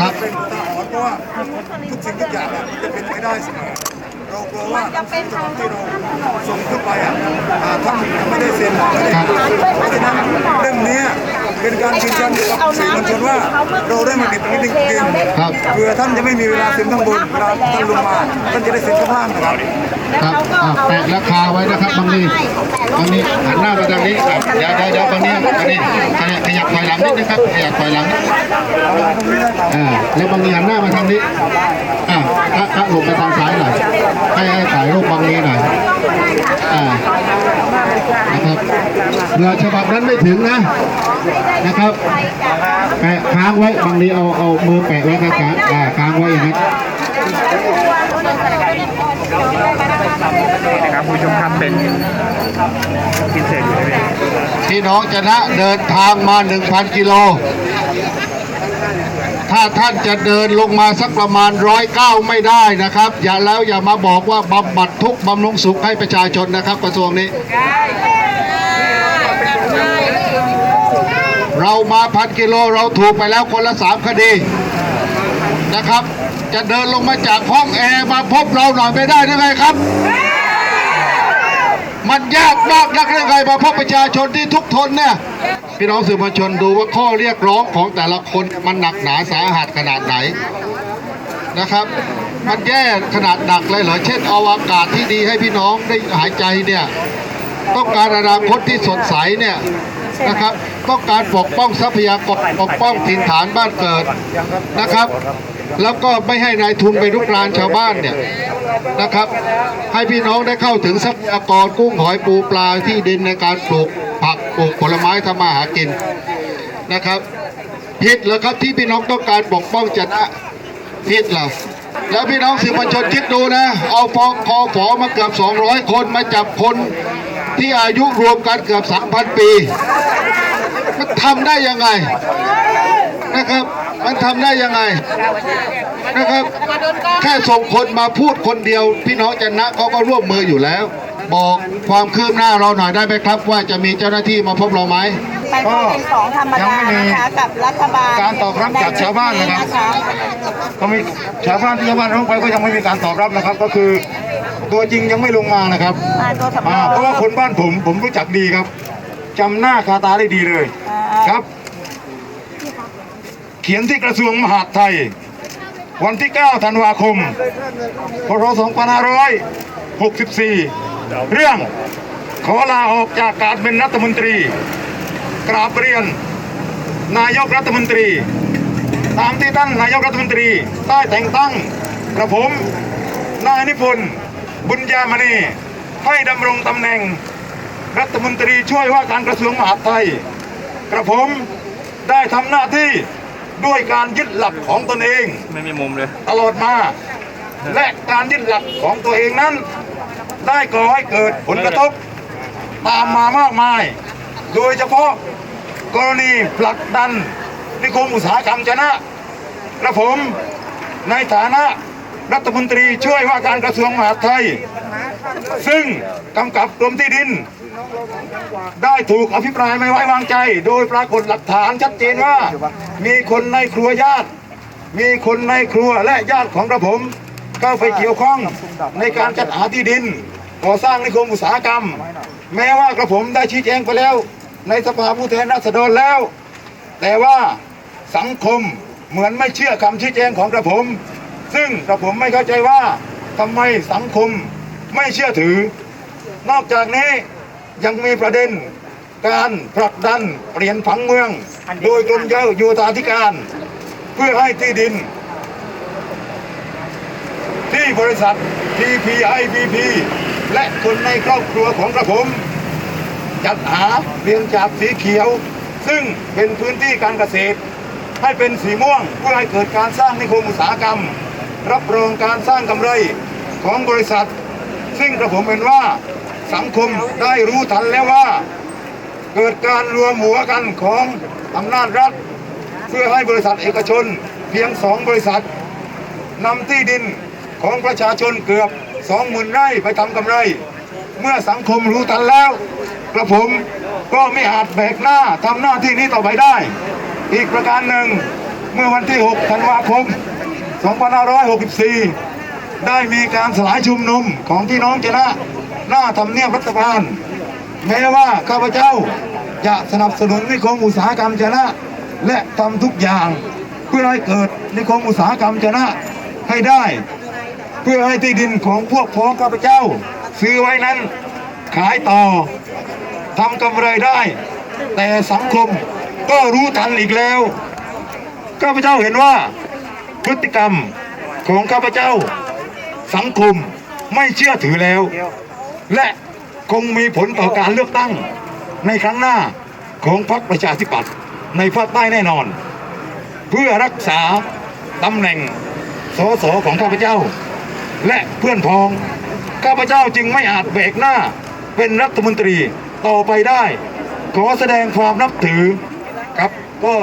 ครับเป็นอุทาหรณ์เพราะว่าทุกสิ่งทุกอย่างเนี่ยมันจะเป็นไปได้เสมอเรากลัวว่าหนังสือฉบับที่เราส่งขึ้นไปอะอ่าท่านยังไม่ได้เซ็นไม่ได้เพราะฉะนั้นเรื่องเนี้ย เป็นการยืนยันกับสื่อมวลชนว่าเราได้มาติดตรงนี้จริงครับๆเพื่อท่านจะไม่มีเวลาเซ็นข้างบนเวลาท่านลงมาท่านจะได้เซ็นข้างล่างนะครับครับอ่าแปะราคาไว้นะครับบางนี้บางนี้หันหน้ามาทางนี้ครับเดี๋ยวเดี๋ยวเดี๋ยวบางนี้บางนี้ขยับขยับถอยหลังนิดนะครับขยับถอยหลังอ่าแล้วบางนี้หันหน้ามาทางนี้อ่าพระพระลงไปทางซ้ายหน่อยให้ให้ถ่ายรูปบางนี้หน่อยอ่านะครับ เรือฉบับนั้นไม่ถึงนะนะครับแปะค้างไว้บางนี้เอาเอามือแปะไว้ครับอ่าค้างไว้อย่างนั้นนะครับผู้ชมครับเป็นพิเศษอยู่เลยพี่น้องจะนะเดินทางมา 1,000 กิโล ถ้าท่านจะเดินลงมาสักประมาณร้อยเก้าไม่ได้นะครับ อย่าแล้วอย่ามาบอกว่าบำบัดทุกบำรุงสุขให้ประชาชนนะครับกระทรวงนี้ เรามาพันกิโลเราถูกไปแล้วคนละสามคดีนะครับ จะเดินลงมาจากห้องแอร์มาพบเราหน่อยไม่ได้หรือไงครับ มันยากมากนักเรื่อไงมาพบประชาชนที่ทุกทนเนี่ยพี่น้องสื่อมวลชนดูว่าข้อเรียกร้องของแต่ละคนมันหนักหนาสาหัสขนาดไหนนะครับ มันแย่ขนาดหนักเลยเหรอเช่นเอาอากาศที่ดีให้พี่น้องได้หายใจเนี่ยต้องการอนาคตที่สดใสเนี่ย นะครับ ต้องการปกป้องทรัพยากรปกป้องถิ่นฐานบ้านเกิดนะครับ แล้วก็ไม่ให้นายทุนไปรุกรานชาวบ้านเนี่ยนะครับ ให้พี่น้องได้เข้าถึงทรัพยากรกุ้งหอยปูปลาที่ดินในการปลูกผักปลูกผลไม้ทำมาหากินนะครับผิดเหรอครับที่พี่น้องต้องการปกป้องจะนะผิดเหรอแล้วพี่น้องสื่อมวลชนคิดดูนะ เอาฟองคอฝอมาเกือบ 200 คนมาจับคนที่อายุรวมกันเกือบ 3,000ปี มันทำได้ยังไงนะครับ มันทำได้ยังไงนะครับ แค่ส่งคนมาพูดคนเดียว พี่น้องจันนะเขาก็ร่วมมืออยู่แล้ว บอกความคืบหน้าเราหน่อยได้ไหมครับ ว่าจะมีเจ้าหน้าที่มาพบเราไหมไปเป็นสองธรรมดานะคะกับรัฐบาลการตอบรับจากชาวบ้านนะครับก็มีชาวบ้านที่ชาวบ้านร้องไปก็ยังไม่มีการตอบรับนะครับ ก็คือตัวจริงยังไม่ลงมานะครับมาตัวสำรอ่าองเพราะว่าคนบ้านผมผมรู้จักดีครับ จำหน้าคาตาได้ดีเลย ครับ เขียนที่กระทรวงมหาดไทย วันที่ 9 ธันวาคม พศ 2564 เรื่องขอลาออกจากการเป็นรัฐมนตรี กราบเรียน นายกรัฐมนตรี ตามที่ท่านนายกรัฐมนตรีได้แต่งตั้งกระผมนายนิพนธ์บุญญามณีให้ดำรงตำแหน่ง รัฐมนตรีช่วยว่าการกระทรวงมหาดไทย กระผมได้ทำหน้าที่ด้วยการยึดหลักของตนเองไม่มีมุมเลย ตลอดมา และการยึดหลักของตัวเองนั้น ได้ก่อให้เกิดผลกระทบ ตามมามากมาย โดยเฉพาะกรณีผลักดันนิคมอุตสาหกรรมชนะกระผมในฐานะรัฐมนตรีช่วยว่าการกระทรวงมหาดไทย ซึ่งกำกับกรมที่ดิน ได้ถูกอภิปรายไม่ไว้วางใจ โดยปรากฏหลักฐานชัดเจนว่า มีคนในครัวญาติ มีคนในครัวและญาติของกระผมเข้าไปเกี่ยวข้องในการจัดหาที่ดินก่อสร้างนิคมอุตสาหกรรม แม้ว่ากระผมได้ชี้แจงไปแล้ว ในสภาผู้แทนราษฎรแล้ว แต่ว่าสังคมเหมือนไม่เชื่อคำชี้แจงของกระผม ซึ่งกระผมไม่เข้าใจว่าทำไมสังคมไม่เชื่อถือ นอกจากนี้ ยังมีประเด็นการผลักดันเปลี่ยนผังเมือง โดยกรมโยธาธิการ เพื่อให้ที่ดิน ที่บริษัท TPIPP และคนในครอบครัวของกระผม จัดหาเปลี่ยนจากสีเขียว ซึ่งเป็นพื้นที่การเกษตร ให้เป็นสีม่วงเพื่อให้เกิดการสร้างนิคมอุตสาหกรรม รับรองการสร้างกำไรของบริษัท ซึ่งกระผมเห็นว่า สังคมได้รู้ทันแล้วว่า เกิดการรวมหัวกันของอำนาจรัฐ เพื่อให้บริษัทเอกชนเพียงสองบริษัทนำที่ดินของประชาชนเกือบสองหมื่นไร่ไปทำกำไร เมื่อสังคมรู้ทันแล้วกระผมก็ไม่อาจแบกหน้าทำหน้าที่นี้ต่อไปได้ อีกประการหนึ่งเมื่อวันที่ 6 ธันวาคม 2564 ได้มีการสลายชุมนุมของพี่น้องเจนะ หน้าทำเนียบรัฐบาล แม้ว่าข้าพเจ้าจะสนับสนุนนิคมอุตสาหกรรมชนะ และทำทุกอย่างเพื่อให้เกิดนิคมอุตสาหกรรมชนะให้ได้ เพื่อให้ที่ดินของพวกพ้องข้าพเจ้า ซื้อไว้นั้นขายต่อทำกำไรได้ แต่สังคมก็รู้ทันอีกแล้วข้าพเจ้าเห็นว่าพฤติกรรมของข้าพเจ้าสังคมไม่เชื่อถือแล้ว และคงมีผลต่อการเลือกตั้งในครั้งหน้าของพรรคประชาธิปัตย์ในภาคใต้แน่นอน เพื่อรักษาตำแหน่งสสของข้าพเจ้า และเพื่อนพ้องข้าพเจ้าจึงไม่อาจเบรกหน้าเป็นรัฐมนตรีต่อไปได้ ขอแสดงความนับถือครับก็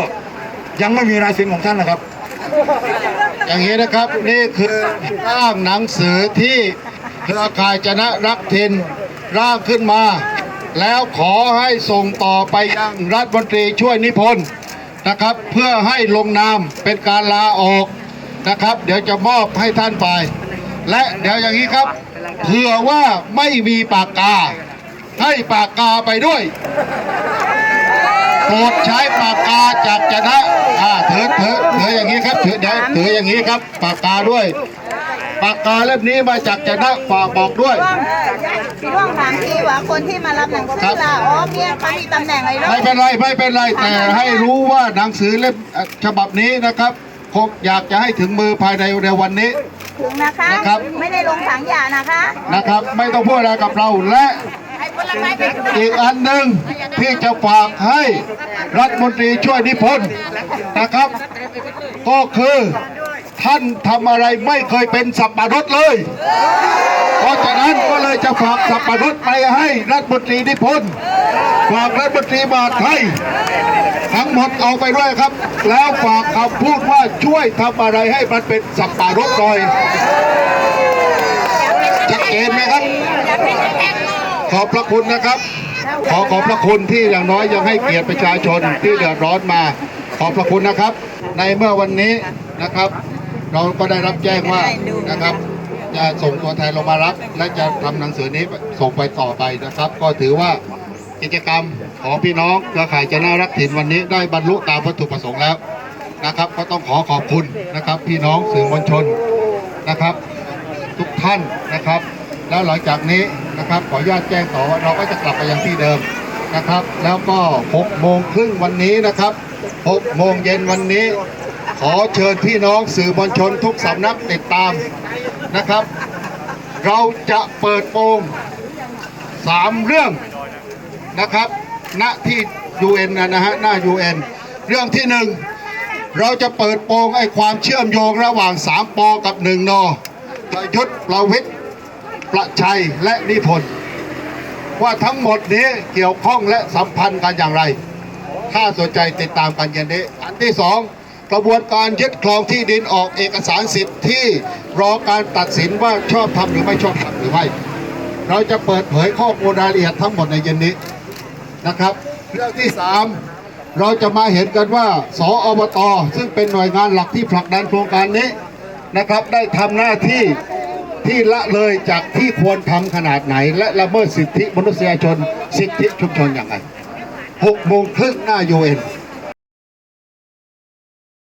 ยังไม่มีรายเซ็นของท่านนะครับ อย่างนี้นะครับนี่คือร่างหนังสือที่ เครือข่ายชนะรักทินร่างขึ้นมา แล้วขอให้ส่งต่อไปยังรัฐมนตรีช่วยนิพนธ์นะครับ เพื่อให้ลงนามเป็นการลาออกนะครับ เดี๋ยวจะมอบให้ท่านไป และเดี๋ยวอย่างนี้ครับเผื่อว่าไม่มีปากกา ให้ปากกาไปด้วยโปรดใช้ปากกาจากจนะอ่าถือถือถืออย่างนี้ครับถือเดี๋ยวถืออย่างนี้ครับ ปากกาด้วย ปากกาเล่มนี้มาจากจะนะฝากบอกด้วยพี่ว่องถามทีว่าคนที่มารับหนังสือลาออกเนี่ยเขามีตำแหน่งอะไรหรอไม่เป็นไรไม่เป็นไรแต่ให้รู้ว่าหนังสือเล่มเอ่อฉบับนี้นะครับคงอยากจะให้ถึงมือภายในในวันนี้ ถึงนะคะนะครับ ไม่ได้ลงถังยานะคะนะครับ ไม่ต้องพูดอะไรกับเราและให้ผลไม้ไปด้วยอีกอันหนึ่งที่จะฝากให้รัฐมนตรีช่วยนิพนธ์นะครับ ก็คือ ท่านทำอะไรไม่เคยเป็นสับปะรดเลย เพราะฉะนั้นก็เลยจะฝากสับปะรดไปให้รัฐมนตรีนิพนธ์ฝากรัฐมนตรีมหาไทยทั้งหมดเอาไปด้วยครับ แล้วฝากคำพูดว่าช่วยทำอะไรให้มันเป็นสับปะรดหน่อยชัดเจนไหมครับ ขอบพระคุณนะครับ ขอขอบพระคุณที่อย่างน้อยยังให้เกียรติประชาชนที่เดือดร้อนมา ขอบพระคุณนะครับ ในเมื่อวันนี้นะครับ เราก็ได้รับแจ้งว่านะครับจะส่งตัวแทนลงมารับ และจะทำหนังสือนี้ส่งไปต่อไปนะครับ ก็ถือว่ากิจกรรมของพี่น้องเครือข่ายจะน่ารักถิ่นวันนี้ได้บรรลุตามวัตถุประสงค์แล้วนะครับ ก็ต้องขอขอบคุณนะครับ พี่น้องสื่อมวลชนนะครับ ทุกท่านนะครับ แล้วหลังจากนี้นะครับ ขออนุญาตแจ้งต่อว่าเราก็จะกลับไปยังที่เดิมนะครับ แล้วก็6โมงครึ่งวันนี้นะครับ6โมงเย็นวันนี้ ขอเชิญพี่น้องสื่อมวลชนทุกสำนักติดตามนะครับ เราจะเปิดโปงสามเรื่องนะครับ ณที่ UN นะนะฮะหน้า UN เรื่องที่หนึ่งเราจะเปิดโปงไอ้ความเชื่อมโยงระหว่าง3ปอกับ1นนประยุทธ์ประวิทย์ประชัยและนิพนธ์ว่าทั้งหมดนี้เกี่ยวข้องและสัมพันธ์กันอย่างไร ถ้าสนใจติดตามกันเย็นนี้ อันที่สอง กระบวนการยึดครองที่ดินออกเอกสารสิทธิ์ที่รอการตัดสินว่าชอบทำหรือไม่ชอบทำหรือไม่เราจะเปิดเผยข้อมูลรายละเอียดทั้งหมดในเย็นนี้นะครับ เรื่องที่ 3 เราจะมาเห็นกันว่า สออบต ซึ่งเป็นหน่วยงานหลักที่ผลักดันโครงการนี้นะครับ ได้ทำหน้าที่ที่ละเลยจากที่ควรทำขนาดไหน และละเมิดสิทธิมนุษยชน สิทธิชุมชนอย่างไรหกโมงครึ่งหน้ายูเอ็น